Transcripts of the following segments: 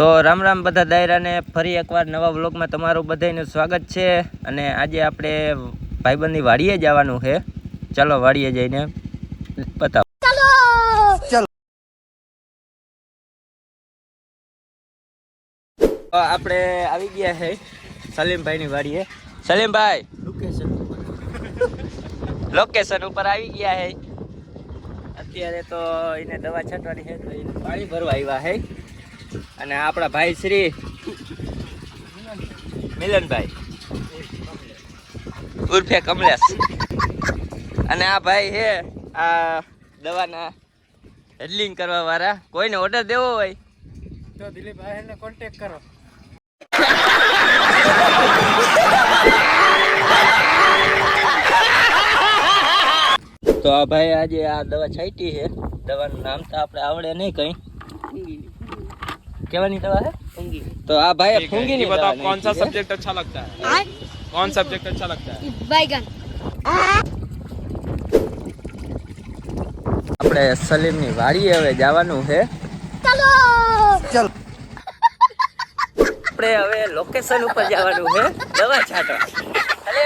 તો રામ રામ બધા દાયરાને ફરી એકવાર નવા વ્લોગમાં તમારું બધાનું સ્વાગત છે અને આજે આપણે ભાઈબંધની વાડીએ જવાનું છે. ચાલો વાડીએ જઈને બતાવો. ચાલો! આપણે આવી ગયા છે સલીમભાઈની વાડીએ. સલીમભાઈ! લોકેશન ઉપર આવી ગયા છે. અત્યારે તો એને દવા છાંટવાની છે તો એને પાણી ભરવા આવ્યા છે. અને આપણા ભાઈ શ્રી મિલનભાઈ. ઉર્ફે કમલેશ. અને આ ભાઈ છે આ દવાના હેડલિંગ કરવા વાળા. કોઈને ઓર્ડર દેવો હોય? તો દિલીપભાઈ એને કોન્ટેક્ટ કરો. તો આ ભાઈ આજે આ દવા છાંટી છે. દવાનું નામ તો આપણે આવડે નહીં કઈ. કેવાની દવા છે તો આ ભાઈ ठीक है, ફૂંગીની ये बताओ દવા कौन सा નાખી છે. सब्जेक्ट अच्छा लगता है कौन सब्जेक्ट अच्छा लगता है बैगन આપણે સલીમની વાડીએ હવે જવાનું છે चलो આપણે હવે લોકેશન ઉપર જવાનું છે દવા છાંટવા અરે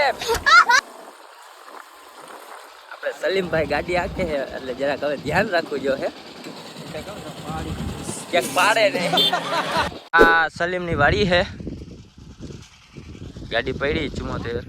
આપણે સલીમભાઈ ગાડી આખે છે એટલે જરાક હવે ધ્યાન રાખવું જો છે ક્યાંક પાડે નહીં આ સલીમની વાડી છે. ગાડી પડી ચુમ્મોતેર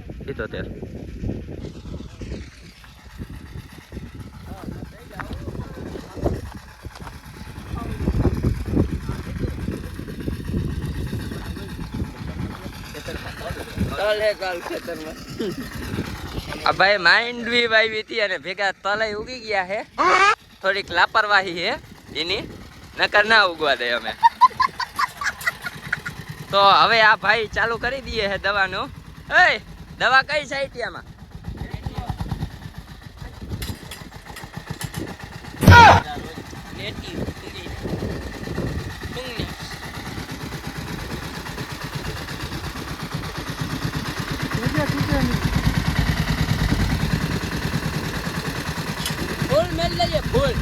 આ ભાઈ માઇન્ડ બી વાવી હતી અને ભેગા તલાઈ ઉગી ગયા હે થોડીક લાપરવાહી હે એની. નકર ના ઉગવા દે અમે. તો હવે આ ભાઈ ચાલુ કરી દઈએ છે દવાનું. એ દવા કઈ સાઈટિયામાં ભૂલ મેળ લઈએ ભૂલ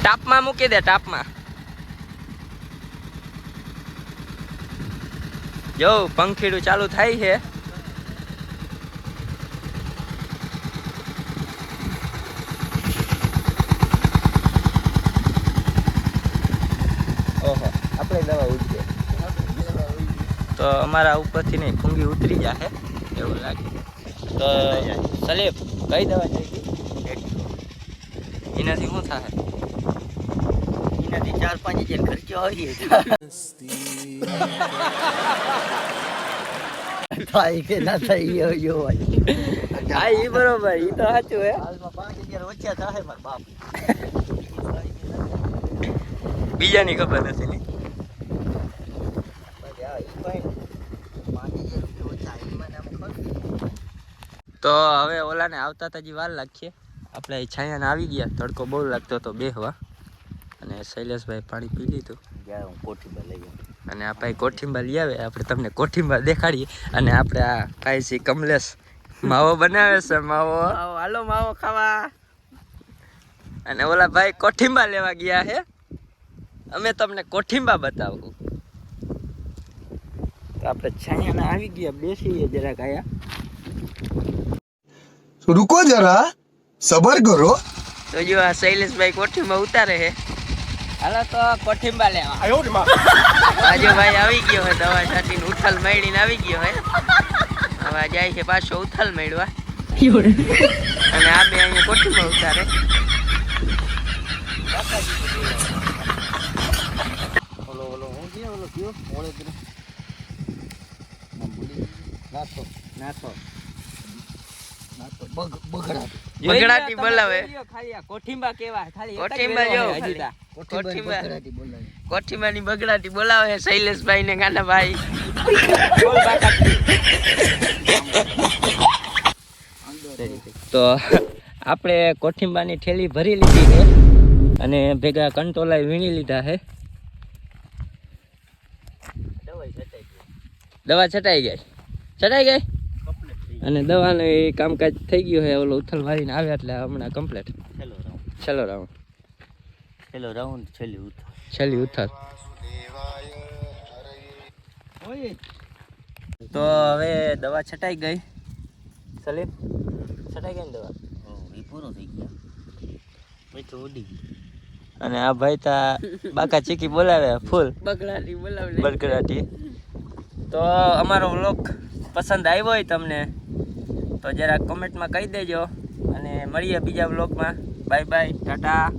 ટાપમાં મૂકી દે ટાપમાં. જો, પંખીડું ચાલુ થાય છે. તો અમારા ઉપરથી નહીં, ફૂંગી ઉતરી જશે એવું લાગે. તો સલીમ, કઈ દવા જોઈતી એનાથી શું થાય? એનાથી ચાર પાંચ હજાર ખર્ચો આવીએ થાય કે ના થાય યો યો હા એ બરોબર એ તો સાચું હે. પાંચ હજાર ઓછા થાય મારા બાપ. બીજાની ખબર નથી ને. તો હવે ઓલાને આવતા તાજી વાર લાગશે. આપણે છાયાને આવી ગયા તડકો બહુ લાગતો હતો બેહવા. અને શૈલેષભાઈ પાણી પી લીધું. હું કોઠી લઈ ગયો. અને આ ભાઈ કોઠીંબા લઈ આવે. આપણે તમને કોઠિંબા દેખાડીએ. અને આપણે આ ભાઈ છે કમલેશ. માવો બનાવે છે માવો. હાલો માવો ખાવા. અને ઓલા ભાઈ કોઠીંબા લેવા ગયા હે. અમે તમને કોઠીંબા બતાવું. તો આપણે છાયા આવી ગયા બેસીએ જરાક આયા. રૂકો જરા સબર કરો. તો જો આ શૈલેષભાઈ કોઠીમાં ઉતારે હે. હાલો તો કોઠિંબા લેવા. આજુ ભાઈ આવી ગયો હોય દવા છાતી ઉથલ મેળીને આવી ગયો હોય. હવે જાય છે પાછો ઉથલ મેળવા. અને આ બે અહીંયા કોઠિંબા ઉતારે. ઓલો ઓલો હું કયો ઓલો કયો ઓળે જ નાથો બગડાટી બોલાવે. કોઠીંબા કેવા ખાલી કોઠીંબા જો કોઠીમાં કોઠીંબા બગડાટી બગડાટી બોલાવે. છે શૈલેષભાઈ ને ગાનાભાઈ તો આપણે કોઠીંબાની થેલી ભરી લીધી છે અને ભેગા કંટોલા વીણી લીધા છે. દવા છટાઈ ગઈ? છટાઈ ગઈ? અને દવાનું એ કામકાજ થઈ ગયું છે ઓલો ઉથલ મારીને આવ્યા એટલે હમણાં કમ્પ્લીટ છેલ્લો રાઉન્ડ છેલ્લો રાઉન્ડ છેલ્લો રાઉન્ડ છેલ્લી ઉથલ. છેલ્લી ઉથલ. ઓય. તો હવે દવા છટાઈ ગઈ. સલીમ છટાઈ ગઈ ને દવા? એ પૂરો થઈ ગયો. મીઠું ઉડી અને આ ભાઈ તા બાકા ચીકી બોલાવે ફૂલ. બગડાટી બોલાવે બગડાટી. તો અમારો વ્લોગ પસંદ આવ્યો હોય તમને તો જરા કોમેન્ટમાં કહી દેજો. અને મળીએ બીજા બ્લોગમાં બાય બાય ટાટા.